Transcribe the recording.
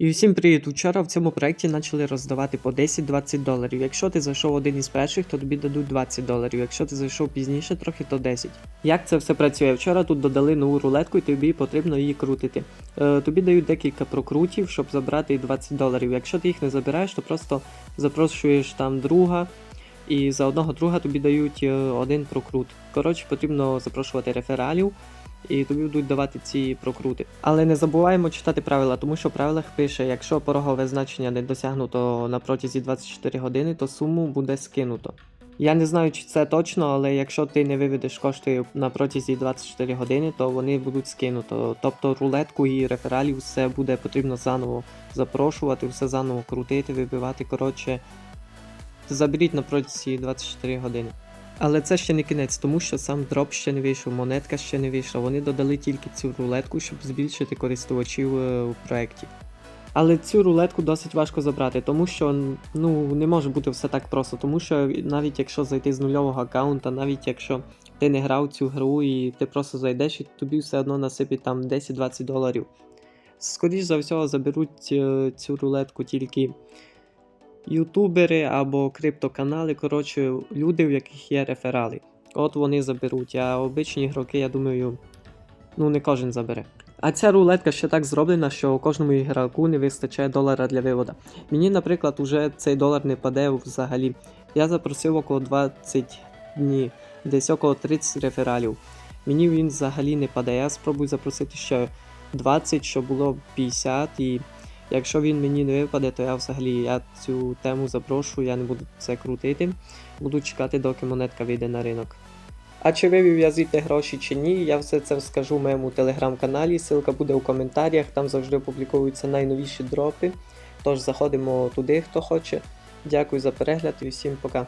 І всім привіт! Вчора в цьому проєкті почали роздавати по 10-20 доларів. Якщо ти зайшов один із перших, то тобі дадуть 20 доларів. Якщо ти зайшов пізніше трохи, то 10. Як це все працює? Вчора тут додали нову рулетку і тобі потрібно її крутити. Е, тобі дають декілька прокрутів, щоб забрати 20 доларів. Якщо ти їх не забираєш, то просто запрошуєш там друга. І за одного друга тобі дають е, один прокрут. Коротше, потрібно запрошувати рефералів, і тобі будуть давати ці прокрути. Але не забуваємо читати правила, тому що в правилах пише, якщо порогове значення не досягнуто на протязі 24 години, то суму буде скинуто. Я не знаю, чи це точно, але якщо ти не виведеш кошти на протязі 24 години, то вони будуть скинуто. Тобто рулетку і рефералів все буде потрібно заново запрошувати, все заново крутити, вибивати. Коротше, заберіть на протязі 24 години. Але це ще не кінець, тому що сам дроп ще не вийшов, монетка ще не вийшла. Вони додали тільки цю рулетку, щоб збільшити користувачів е, у проєкті. Але цю рулетку досить важко забрати, тому що ну, не може бути все так просто, тому що навіть якщо зайти з нульового аккаунта, навіть якщо ти не грав цю гру і ти просто зайдеш, і тобі все одно насипить там 10-20 доларів. Скоріше за всього заберуть е, цю рулетку тільки ютубери або криптоканали, коротше, люди, в яких є реферали. От вони заберуть, а обичні ігроки, я думаю, ну не кожен забере. А ця рулетка ще так зроблена, що кожному ігроку не вистачає долара для виводу. Мені, наприклад, уже цей долар не паде взагалі. Я запросив около 20 днів, десь около 30 рефералів. Мені він взагалі не паде. Я спробую запросити ще 20, щоб було 50 і Якщо він мені не випаде, то я взагалі я цю тему запрошую, я не буду це крутити. Буду чекати, доки монетка вийде на ринок. А чи вивів я звідти гроші чи ні, я все це скажу в моєму телеграм-каналі, ссылка буде у коментарях, там завжди опубліковуються найновіші дропи. Тож заходимо туди, хто хоче. Дякую за перегляд і всім пока.